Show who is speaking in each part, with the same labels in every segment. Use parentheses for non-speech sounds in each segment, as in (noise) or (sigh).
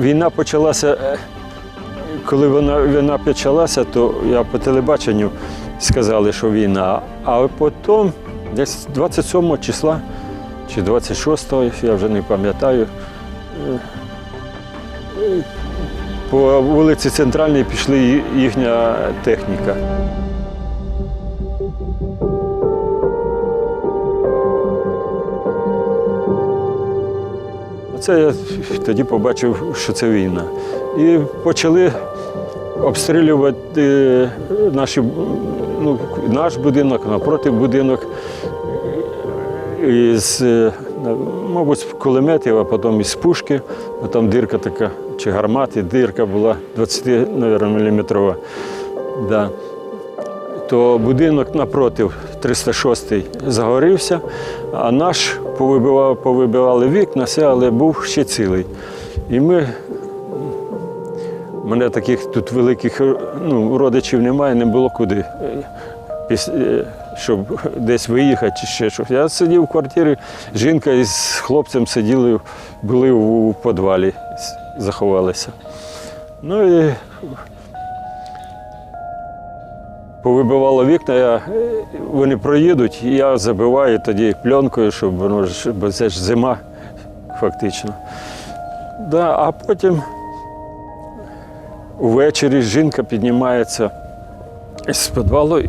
Speaker 1: Війна почалася, е, коли вона, війна почалася, то я по телебаченню сказали, що війна. А потім, десь 27 числа чи 26, я вже не пам'ятаю, е, по вулиці Центральній пішли ї- їхня техніка. Оце я тоді побачив, що це війна. І почали обстрілювати е, наші, ну, наш будинок, напроти будинок. Із, е, мабуть, з кулеметів, а потім із пушки. Бо Там дирка така, чи гармати, дирка була 20, мм. Да. То будинок напротив 306-й загорівся, а наш повибивав, повибивали вікна, все, але був ще цілий. І ми, мене таких тут великих ну, родичів немає, не було куди, е, е, щоб десь виїхати чи ще щось. Я сидів в квартирі, жінка із хлопцем сиділи, були у підвалі, заховалися. Ну і повибивало вікна, е, вони проїдуть, я забиваю тоді пленкою, щоб воно ж, бо це ж зима, фактично. Да, а потім увечері жінка піднімається з підвалу е,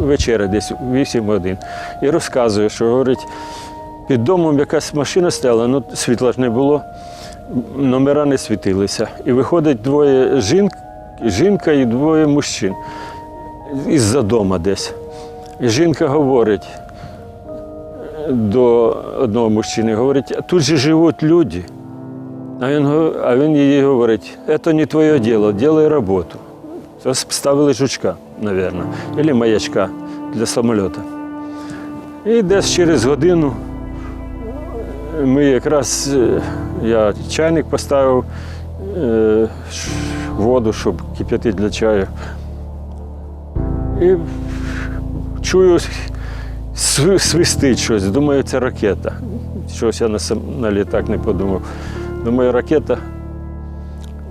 Speaker 1: вечеря десь 8 годин і розказує, що говорить, під домом якась машина стояла, ну світла ж не було, номера не світилися. І виходить двоє жінок, жінка і двоє мужчин із-за дома десь. І жінка говорить до одного мужчини, говорить, тут же живуть люди. А він, а він їй говорить, це не твоє діло, ділай роботу. Це ставили жучка, мабуть, або маячка для самоліта. І десь через годину ми якраз, е, я чайник поставив, е, воду, щоб кип'ятити для чаю. І чую, свистить щось. Думаю, це ракета. Щось я на, сам, на літак не подумав. Думаю, ракета.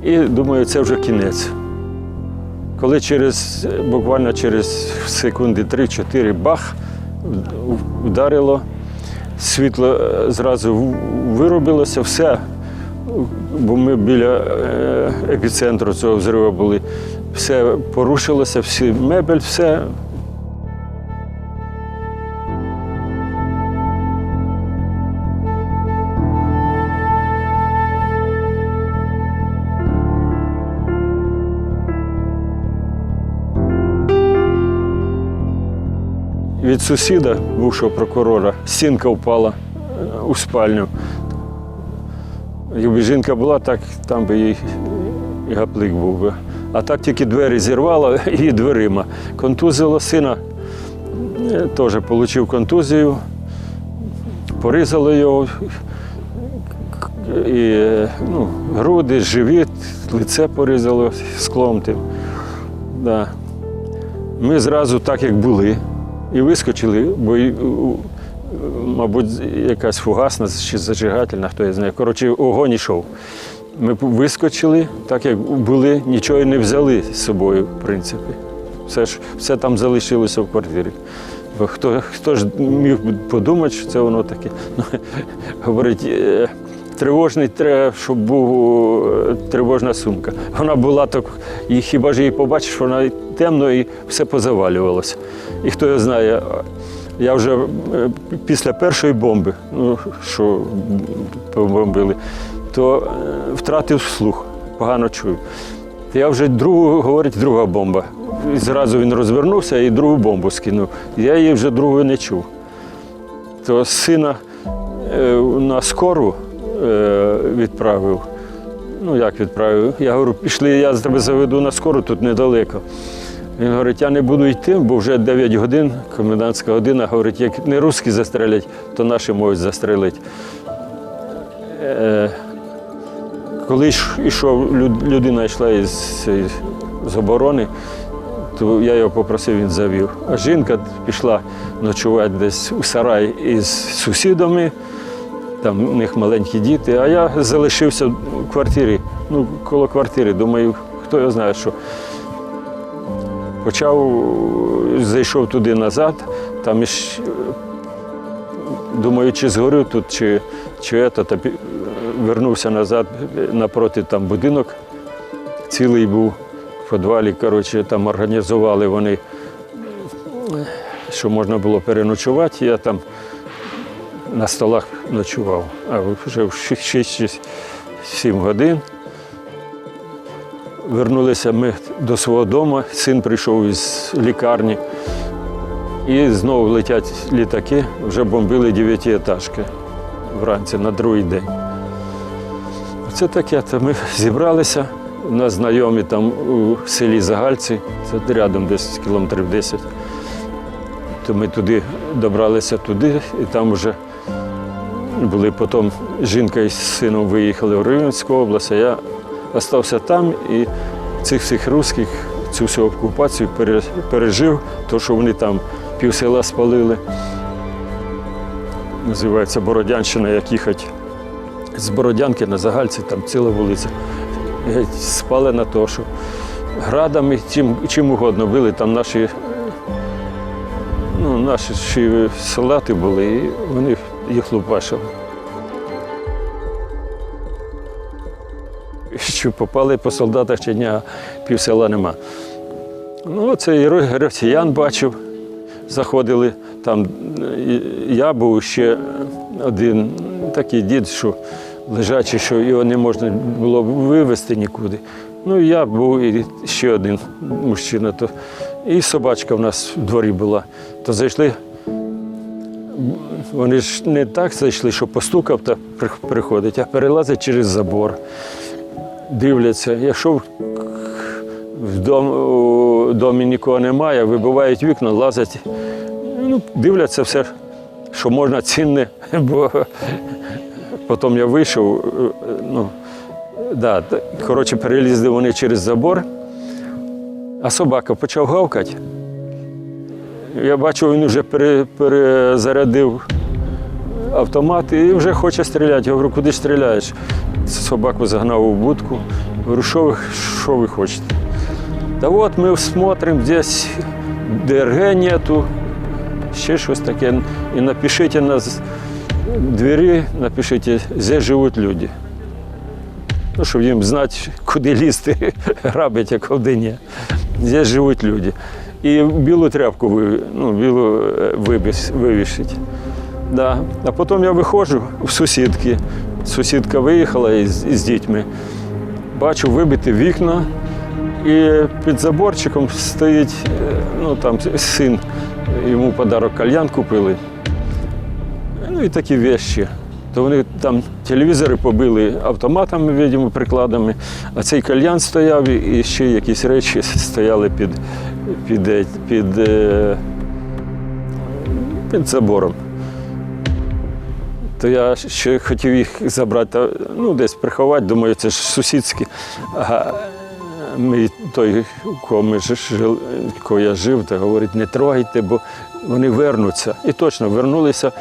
Speaker 1: І думаю, це вже кінець. Коли через, буквально через секунди 3-4 бах вдарило, світло е, зразу виробилося, все. Бо ми біля е, епіцентру цього взриву були. Все порушилося, всі мебель, все. Від сусіда, бувшого прокурора, стінка впала е, у спальню. Якби жінка була, так там би їй і гаплик був би. А так тільки двері зірвало (laughs) і дверима. Контузило сина, е, теж отримав контузію, порізало його. І ну, груди, живіт, лице порізало склом тим. Да. Ми зразу так, як були, і вискочили, бо, мабуть, якась фугасна чи зажигательна, хто я знає. Коротше, огонь йшов. Ми вискочили, так як були, нічого не взяли з собою, в принципі. Все ж все там залишилося в квартирі. Бо хто, хто ж міг подумати, що це воно таке. Ну, (laughs) говорить, е, тривожний треба, щоб був е, тривожна сумка. Вона була так, і хіба ж її побачиш, вона темно і все позавалювалося. І хто його знає, я вже е, після першої бомби, ну, що побомбили, то е, втратив слух, погано чую. Я вже другу, говорить, друга бомба. І зразу він розвернувся і другу бомбу скинув. Я її вже другої не чув. То сина е, на скору відправив. Ну, як відправив? Я говорю, пішли, я тебе заведу на скору, тут недалеко. Він говорить, я не буду йти, бо вже 9 годин, комендантська година, говорить, як не русські застрелять, то наші можуть застрелити. Е, коли йшов, людина йшла із, з оборони, то я його попросив, він завів. А жінка пішла ночувати десь у сарай із сусідами, там у них маленькі діти, а я залишився в квартирі ну, коло квартири. Думаю, хто його знає, що. Почав, зайшов туди назад, там іш, думаю, чи згорю тут, чи, чи ето, та вернувся назад напроти там будинок цілий був в підвалі. Коротше, там організували вони, що можна було переночувати. Я там на столах ночував, а вже в 6-7 годин. Вернулися ми до свого дому, син прийшов із лікарні. І знову летять літаки, вже бомбили дев'ятиетажки вранці на другий день. Це таке, то ми зібралися. У нас знайомі там у селі Загальці, це рядом десь кілометрів 10. То ми туди добралися туди, і там вже були потім жінка із сином виїхали в Рівненську область, а я залишився там і цих всіх русських, цю всю окупацію пережив, то що вони там пів села спалили. Називається Бородянщина, як їхати з Бородянки на Загальці, там ціла вулиця. Геть Спалена то, що градами, чим, чим угодно били, там наші, ну, наші солдати були, і вони їх лупашили. Що попали по солдатах ще дня пів села нема. Ну, це і ро- росіян бачив, заходили. Там е, я був ще один такий дід, що лежачий, що його не можна було вивезти нікуди. Ну, я був і ще один мужчина. То, і собачка в нас в дворі була. То зайшли. Вони ж не так зайшли, що постукав та приходить, а перелазить через забор дивляться. Якщо в- домі нікого немає, вибивають вікна, лазять, ну, дивляться все, що можна цінне, (laughs) бо потім я вийшов. Ну, да, коротше, перелізли вони через забор, а собака почав гавкати. Я бачу, він вже перезарядив автомат і вже хоче стріляти. Я говорю, куди стріляєш? Собаку загнав у будку. Говорю, що ви, хочете? Та от ми смотримо, десь ДРГ нету, ще щось таке. І напишіть на двері, напишіть, де живуть люди. Ну, щоб їм знати, куди лізти, (laughs) грабить, як ні. Де живуть люди. І білу тряпку ну, білу е, вивішить. Да. А потім я виходжу в сусідки. Сусідка виїхала із, із дітьми. Бачу вибиті вікна, і під заборчиком стоїть, е, ну там син, йому подарок кальян купили. Ну і такі вещі. То вони там телевізори побили автоматами, видимо, прикладами, а цей кальян стояв і ще якісь речі стояли під, під, е, під, е, під забором. То я ще хотів їх забрати, ну, десь приховати, думаю, це ж сусідські. А мій той, кого, ми жили, кого я жив, та говорить, не трогайте, бо вони вернуться. І точно вернулися,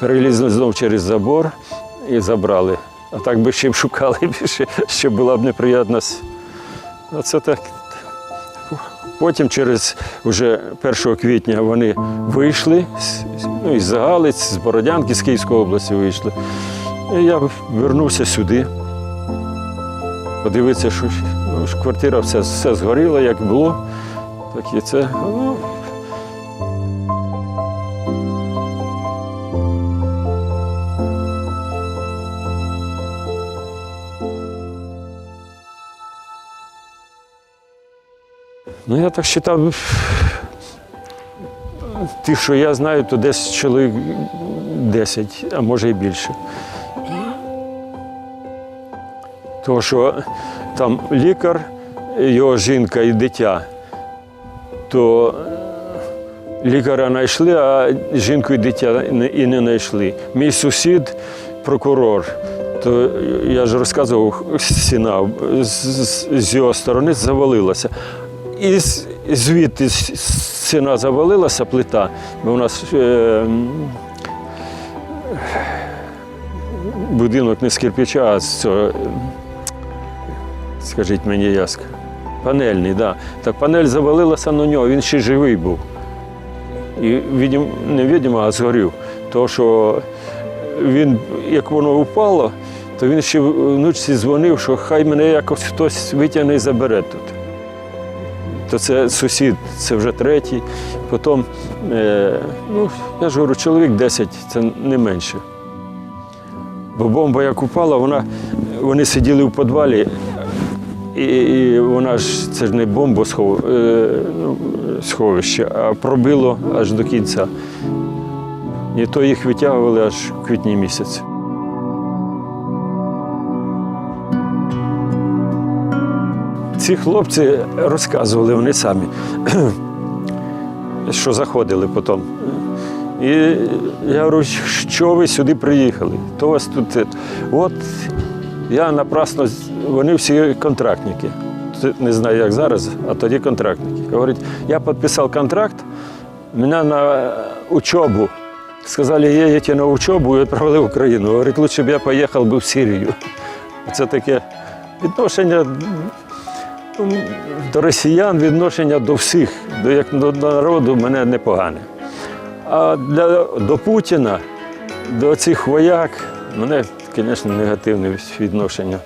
Speaker 1: перелізли знову через забор і забрали. А так би ще б шукали (laughs) більше, ще була б неприємна. с- Оце так. Потім через вже 1 квітня вони вийшли, ну, із Загалиць, з Бородянки, з Київської області вийшли. І я вернувся сюди. Подивитися, що, ну, квартира все, все згоріла, як було. Так і це. Ну, Ну, я так вважав, тих, що я знаю, то десь чоловік 10, а може і більше. Тому що там лікар, його жінка і дитя, то лікаря знайшли, а жінку і дитя і не знайшли. Мій сусід, прокурор, то я ж розказував, стіна з, з- з його сторони завалилася. І звідти стіна завалилася, плита, бо у нас е, будинок не з кирпича, а з цього, Скажіть мені ясно. Панельний. Да. Так панель завалилася на нього, він ще живий був. І відім, не відомо, а згорів. Тому що він, як воно впало, то він ще вночі дзвонив, що хай мене якось хтось витягне і забере тут. То це сусід, це вже третій. Потім, е, ну, я ж говорю, чоловік 10, це не менше. Бо бомба як упала, вона, вони сиділи в підвалі, і, і вона ж це ж не бомбосхов, е, ну, сховище, а пробило аж до кінця. І то їх витягували аж в квітні місяці. Ці хлопці розказували вони самі, (clears throat) що заходили потім. І я говорю, що ви сюди приїхали? То вас тут. е, От я напрасно, вони всі контрактники. Не знаю, як зараз, а тоді контрактники. Говорить, я підписав контракт, мене на учебу. Сказали, їдете на учебу і відправили в Україну. Говорить, лучше б я поїхав би в Сирію. Це таке відношення до росіян, відношення до всіх, до як до народу, мене непогане. А для, до Путіна, до цих вояк, мене, звісно, негативне відношення.